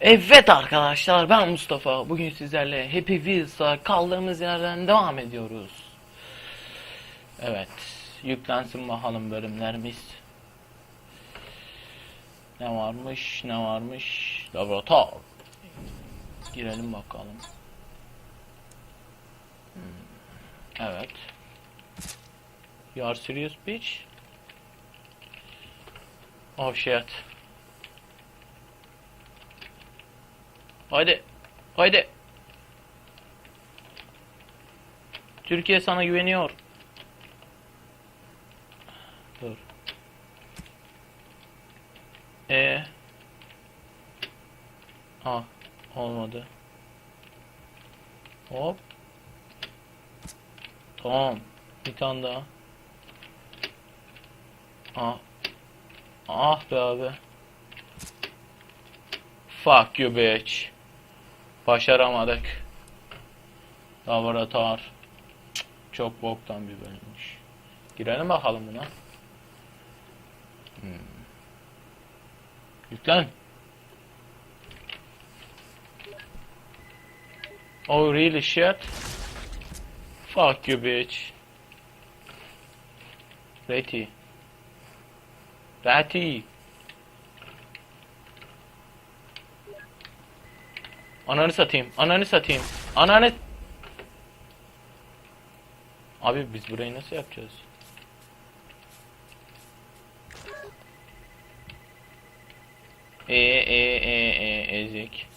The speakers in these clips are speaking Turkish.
Evet arkadaşlar ben Mustafa. Bugün sizlerle Happy Wheels'a kaldığımız yerden devam ediyoruz. Evet. Yüklensin bakalım bölümlerimiz. Ne varmış ne varmış. Laboratuvar. Girelim bakalım. Hmm, Evet. You are serious bitch? Oh shit. Haydi. Haydi. Türkiye sana güveniyor. Dur. E. Ah, olmadı. Hop. Tamam. Bir tane daha. Ah. Ah be abi. Fuck you bitch. Başaramadık. Laboratuvar. Çok boktan bir bölümmüş. Girelim bakalım buna. Hmm. Yüklen. Oh really shit? Fuck you bitch. Reti. Reti. Ananı satayım. Ananı satayım. Ananı... Abi biz burayı nasıl yapacağız? E e e e ezik.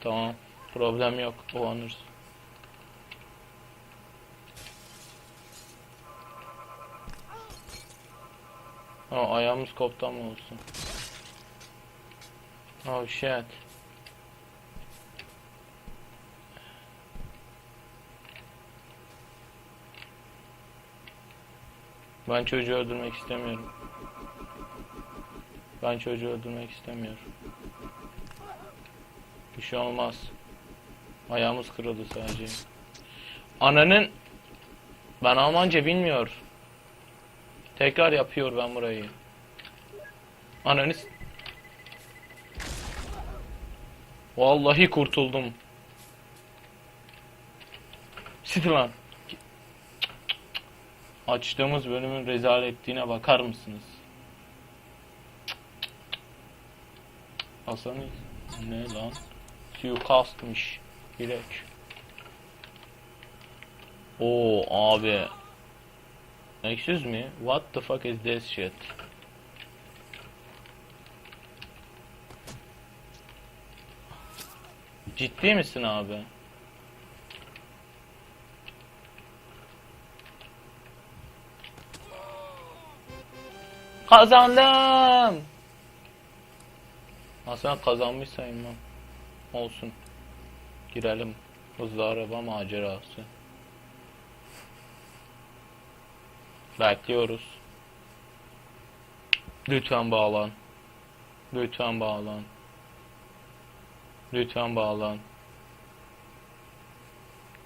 Tamam. Problem yok. O anırız. Ha ayağımız koptu ama olsun. Oh shit. Ben çocuğu öldürmek istemiyorum. Ben çocuğu öldürmek istemiyorum. Bir şey olmaz. Ayağımız kırıldı sadece. Ananın ben Almanca bilmiyor. Tekrar yapıyor ben burayı. Ananı Vallahi kurtuldum. Siktir lan. Açtığımız bölümün rezaletliğine bakar mısınız? Hasan ne lan? Suikastmış. Direkt. Oo abi. Excuse me, what the fuck is this shit? Ciddi misin abi? Kazandım. Aslında kazanmış sayılmam. Olsun. Girelim. Hızlı araba macerası. Bekliyoruz. Lütfen bağlan. Lütfen bağlan. Lütfen bağlan.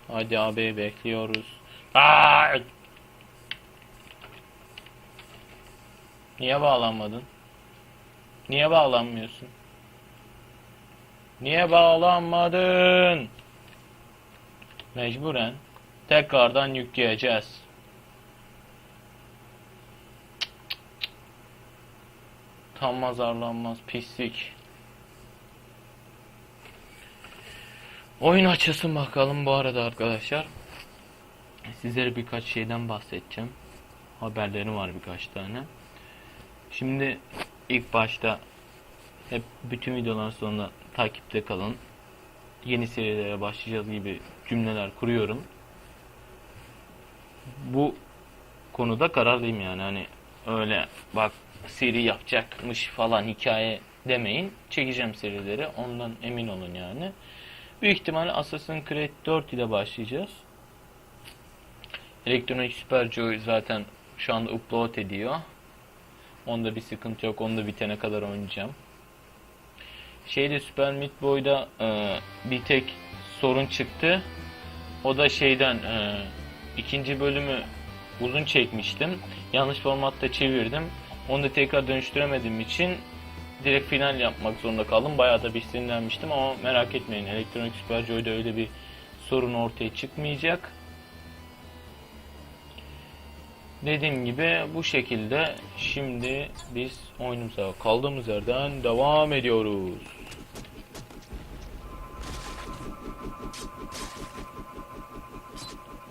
Hadi abi bekliyoruz. Aa! Niye bağlanmadın? Niye bağlanmıyorsun? Niye bağlanmadın? Mecburen tekrardan yükleyeceğiz. Tam azarlanmaz pislik. Oyun açılsın bakalım bu arada arkadaşlar. Sizlere birkaç şeyden bahsedeceğim. Haberlerim var birkaç tane. Şimdi ilk başta hep bütün videoların sonunda takipte kalın. Yeni serilere başlayacağız gibi cümleler kuruyorum. Bu konuda kararlıyım yani hani öyle bak seri yapacakmış falan hikaye demeyin. Çekeceğim serileri ondan emin olun yani. Büyük ihtimalle Assassin's Creed 4 ile başlayacağız. Elektronik Super Joy zaten şu anda upload ediyor. Onda bir sıkıntı yok. Onu da bitene kadar oynayacağım. Şeyde Super Meat Boy'da e, bir tek sorun çıktı. O da şeyden e, ikinci bölümü uzun çekmiştim. Yanlış formatta çevirdim. Onu da tekrar dönüştüremediğim için direkt final yapmak zorunda kaldım. Bayağı da bir sinirlenmiştim ama merak etmeyin. Elektronik Super Joy'da öyle bir sorun ortaya çıkmayacak. Dediğim gibi bu şekilde şimdi biz oyunumuza kaldığımız yerden devam ediyoruz.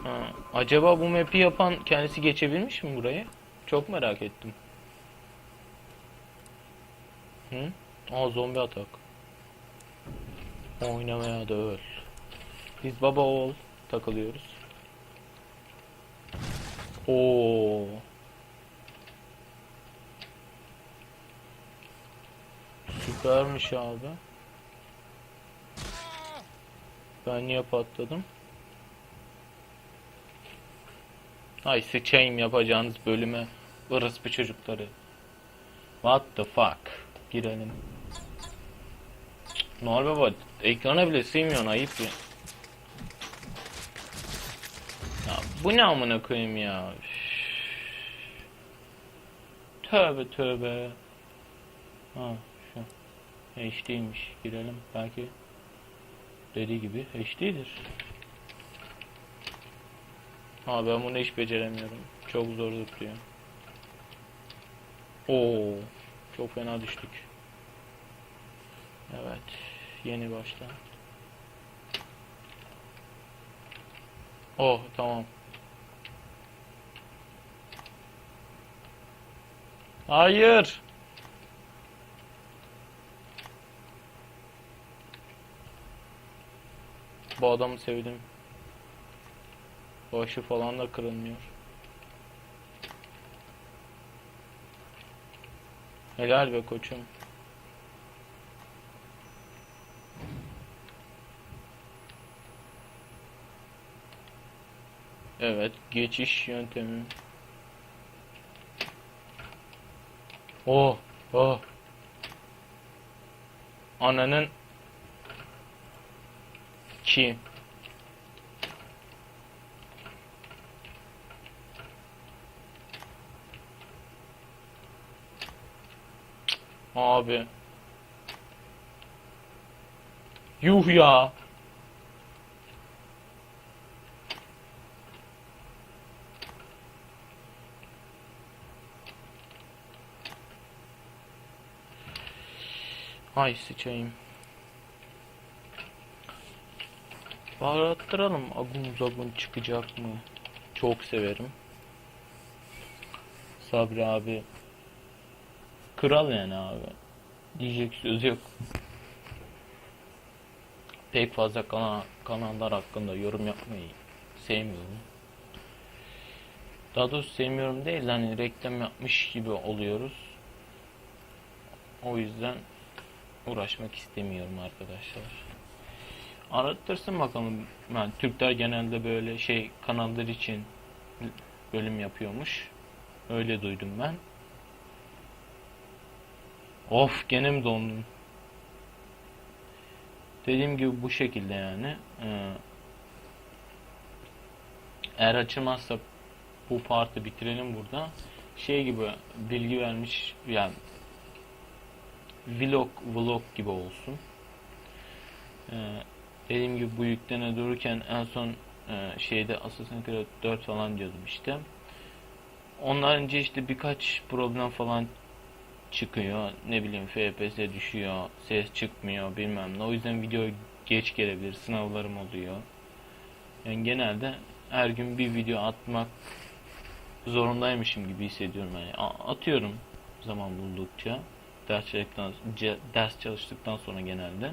Ha, acaba bu map'i yapan kendisi geçebilmiş mi burayı? Çok merak ettim. Hı? Aa zombi atak. Oynamaya da öl. Biz baba oğul takılıyoruz. Oo. Abi. Ben niye patladım? Ay sıçayım yapacağınız bölüme orospu çocukları. What the fuck? Girelim. Noel Baba ekrana bile sığmıyorsun ayıp ya. Ya bu ne amına koyayım ya. Üf. Tövbe tövbe. Ha şu. HD'ymiş. Girelim. Belki dediği gibi HD'dir. Ha ben bunu hiç beceremiyorum. Çok zor zıplıyor. Oo, çok fena düştük. Evet, yeni başla. Oh, tamam. Hayır. Bu adamı sevdim. Başı falan da kırılmıyor. Helal be koçum. Evet, geçiş yöntemi. Oh, oh. Ananın ki Abi. Yuh ya. Ay sıçayım. Baharattıralım. Agun zagun çıkacak mı? Çok severim. Sabri abi. Kral yani abi. Diyecek söz yok. Pek fazla kana kanallar hakkında yorum yapmayı sevmiyorum. Daha doğrusu sevmiyorum değil hani reklam yapmış gibi oluyoruz. O yüzden uğraşmak istemiyorum arkadaşlar. Arattırsın bakalım. Yani Türkler genelde böyle şey kanallar için bölüm yapıyormuş. Öyle duydum ben. Of gene mi dondum? Dediğim gibi bu şekilde yani. Ee, eğer açılmazsa bu partı bitirelim burada. Şey gibi bilgi vermiş yani vlog vlog gibi olsun. Ee, dediğim gibi bu yüklene dururken en son e, şeyde Assassin's Creed 4 falan diyordum işte. Ondan önce işte birkaç problem falan çıkıyor. Ne bileyim FPS düşüyor. Ses çıkmıyor bilmem ne. O yüzden video geç gelebilir. Sınavlarım oluyor. Yani genelde her gün bir video atmak zorundaymışım gibi hissediyorum. Yani atıyorum zaman buldukça. Ders çalıştıktan, ders çalıştıktan sonra genelde.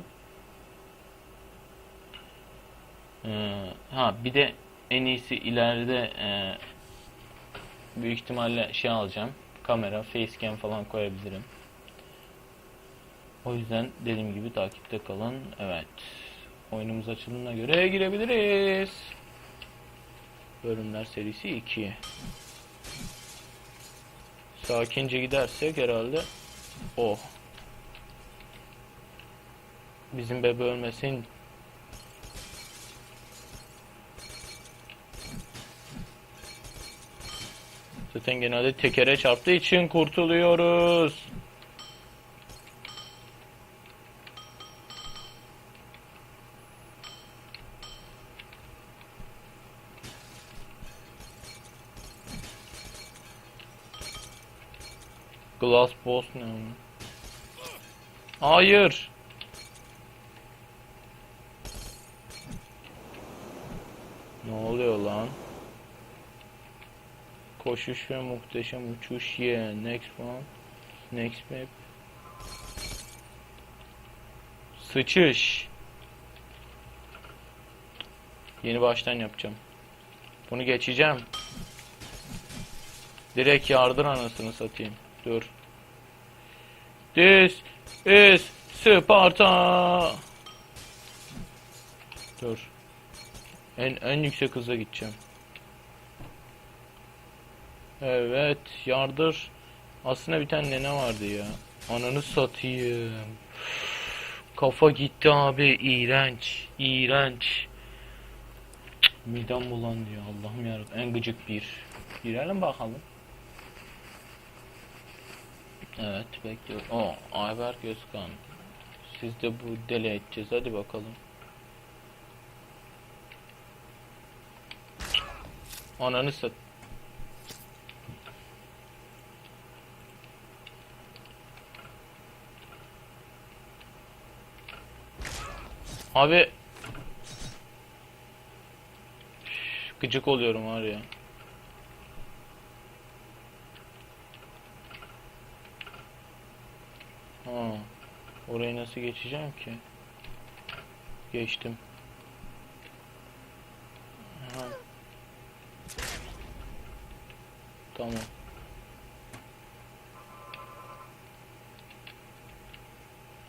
Ee, ha bir de en iyisi ileride e, büyük ihtimalle şey alacağım kamera, facecam falan koyabilirim. O yüzden dediğim gibi takipte kalın. Evet. Oyunumuz açıldığına göre girebiliriz. Bölümler serisi 2. Sakince gidersek herhalde o. Bizim bebe ölmesin. Zaten genelde tekere çarptığı için kurtuluyoruz. Glass boss ne ama? Hayır. Ne oluyor lan? Koşuş ve muhteşem uçuş ye. Next one. Next map. Sıçış. Yeni baştan yapacağım. Bunu geçeceğim. Direkt yardır anasını satayım. Dur. This is Sparta. Dur. En en yüksek hıza gideceğim. Evet, yardır. Aslında bir tane ne vardı ya? Ananı satayım. Kafa gitti abi. iğrenç. iğrenç. Midem bulandı ya. Allah'ım yarabbim. En gıcık bir. Girelim bakalım. Evet bekliyorum. O Ayberk Özkan. Siz de bu deli edeceğiz. Hadi bakalım. Ananı sat. Abi Üf, gıcık oluyorum var ya. Ha, orayı nasıl geçeceğim ki? Geçtim. Ha. Tamam.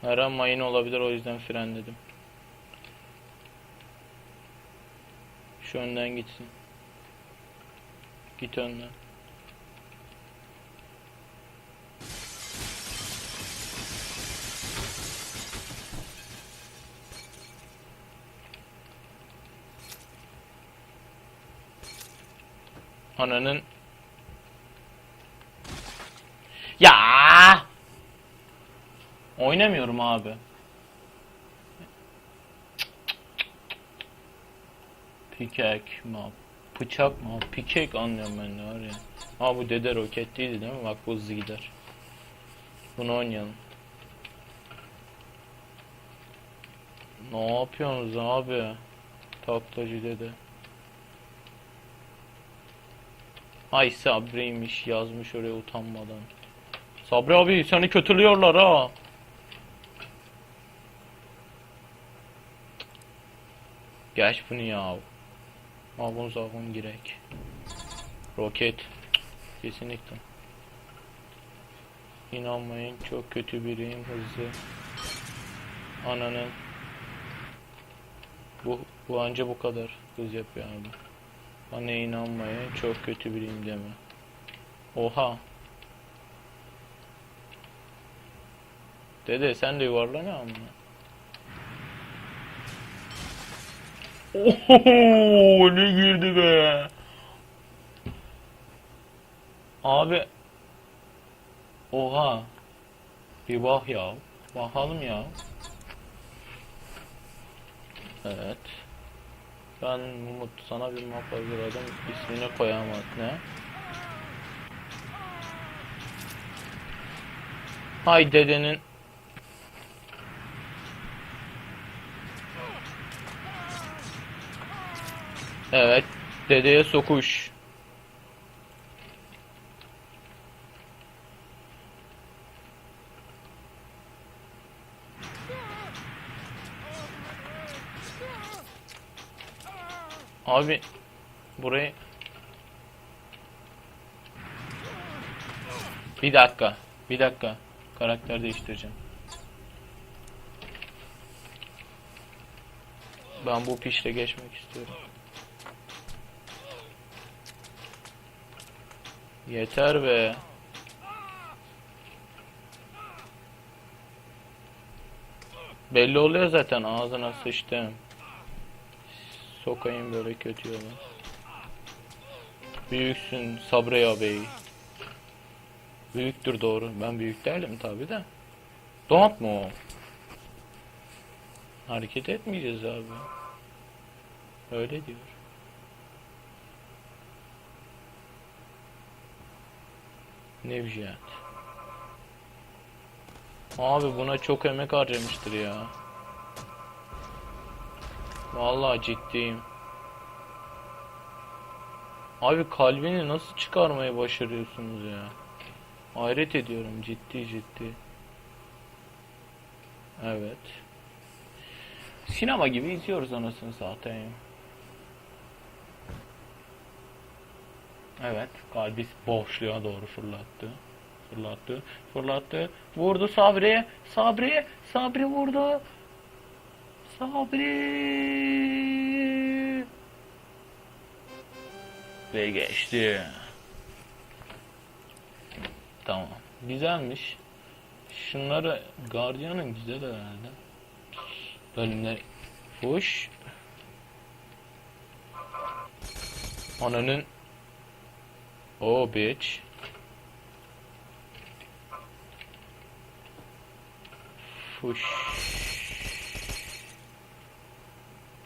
Her mayın olabilir o yüzden frenledim. Şu önden gitsin. Git önden. Ananın Ya! Oynamıyorum abi. Pikek mi? Bıçak mı? Pikek anlıyorum ben de var ya. Aa bu dede roket değildi değil mi? Bak bu hızlı gider. Bunu oynayalım. Ne yapıyorsunuz abi? Taklacı dede. Ay Sabri'ymiş yazmış oraya utanmadan. Sabri abi seni kötülüyorlar ha. Geç bunu ya. Bunu zaten girek. Roket. Kesinlikle. İnanmayın çok kötü biriyim hızlı. Ananın. Bu, bu anca bu kadar hız yapıyor abi. Bana inanmayın çok kötü biriyim deme. Oha. Dede sen de yuvarlanıyor musun? Oho ne girdi be. Abi. Oha. Bir bak ya. Bakalım ya. Evet. Ben Umut sana bir map hazırladım. İsmini koyamadım ne? Hay dedenin Evet. Dedeye sokuş. Abi burayı Bir dakika. Bir dakika. Karakter değiştireceğim. Ben bu pişle geçmek istiyorum. Yeter be. Belli oluyor zaten ağzına sıçtım. Sokayım böyle kötü yola. Büyüksün Sabre Bey. Büyüktür doğru. Ben büyük değilim tabi de. Don't mu? Hareket etmeyeceğiz abi. Öyle diyor. Nevjat. Abi buna çok emek harcamıştır ya. Vallahi ciddiyim. Abi kalbini nasıl çıkarmayı başarıyorsunuz ya? Hayret ediyorum ciddi ciddi. Evet. Sinema gibi izliyoruz anasını satayım. Evet, kalbi boşluğa doğru fırlattı. Fırlattı, fırlattı. Vurdu Sabri. Sabri, Sabri vurdu. Sabri. Ve geçti. Tamam. Güzelmiş. Şunları Guardian'ın güzel herhalde. Bölümler fuş. Ananın Oh bitch. Fuş.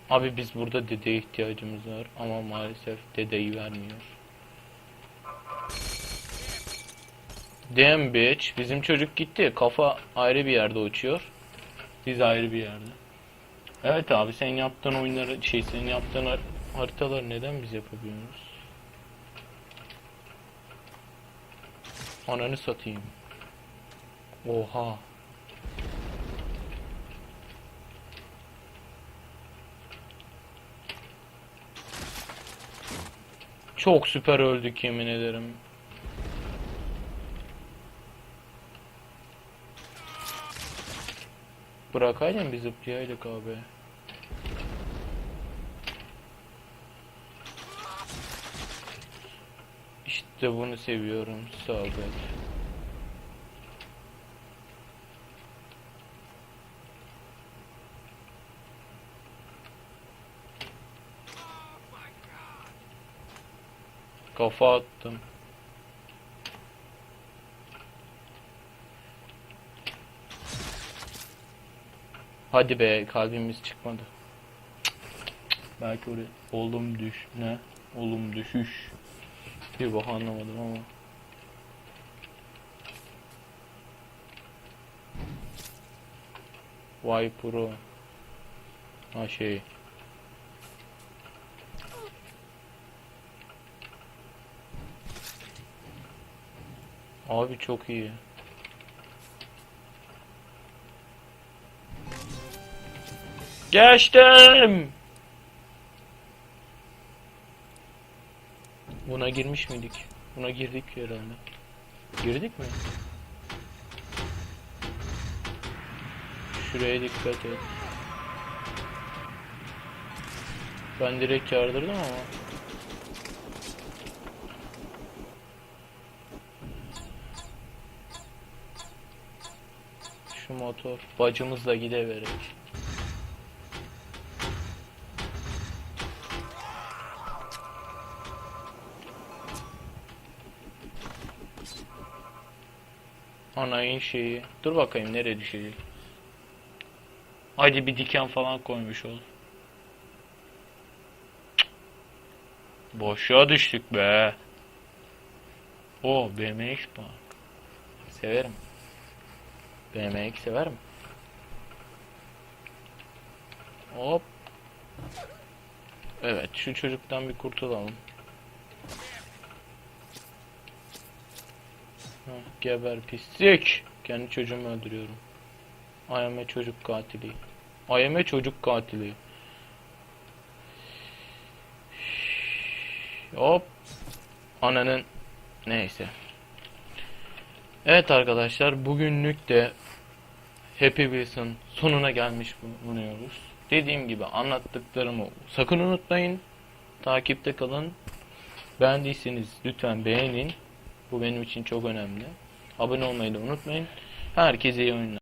Abi biz burada dedeye ihtiyacımız var ama maalesef dedeyi vermiyor. Damn bitch. Bizim çocuk gitti. Kafa ayrı bir yerde uçuyor. Biz ayrı bir yerde. Evet abi sen yaptığın oyunları şey senin yaptığın har- haritaları neden biz yapamıyoruz? Ananı satayım. Oha. Çok süper öldük yemin ederim. Bırakaydın bir zıplayaydık abi. İşte bunu seviyorum. Sabret. Kafa attım. Hadi be kalbimiz çıkmadı. Belki oraya oğlum düş ne? Oğlum düşüş. Bir bak anlamadım ama. Vay pro. Ha şey. Abi çok iyi. Geçtim. Buna girmiş miydik? Buna girdik herhalde. Girdik mi? Şuraya dikkat et. Ben direkt yardırdım ama. Motor bacımızla gideverek. Anayın şeyi. Dur bakayım nereye düşecek. Hadi bir diken falan koymuş ol. Boşluğa düştük be. O BMX bak. Severim. BMX severim. Hop. Evet şu çocuktan bir kurtulalım. Geber pislik. Kendi çocuğumu öldürüyorum. Ayame çocuk katili. Ayame çocuk katili. Hop. Ananın neyse. Evet arkadaşlar bugünlük de Happy Wheels'ın sonuna gelmiş bulunuyoruz. Dediğim gibi anlattıklarımı sakın unutmayın. Takipte kalın. Beğendiyseniz lütfen beğenin. Bu benim için çok önemli. Abone olmayı da unutmayın. Herkese iyi oyunlar.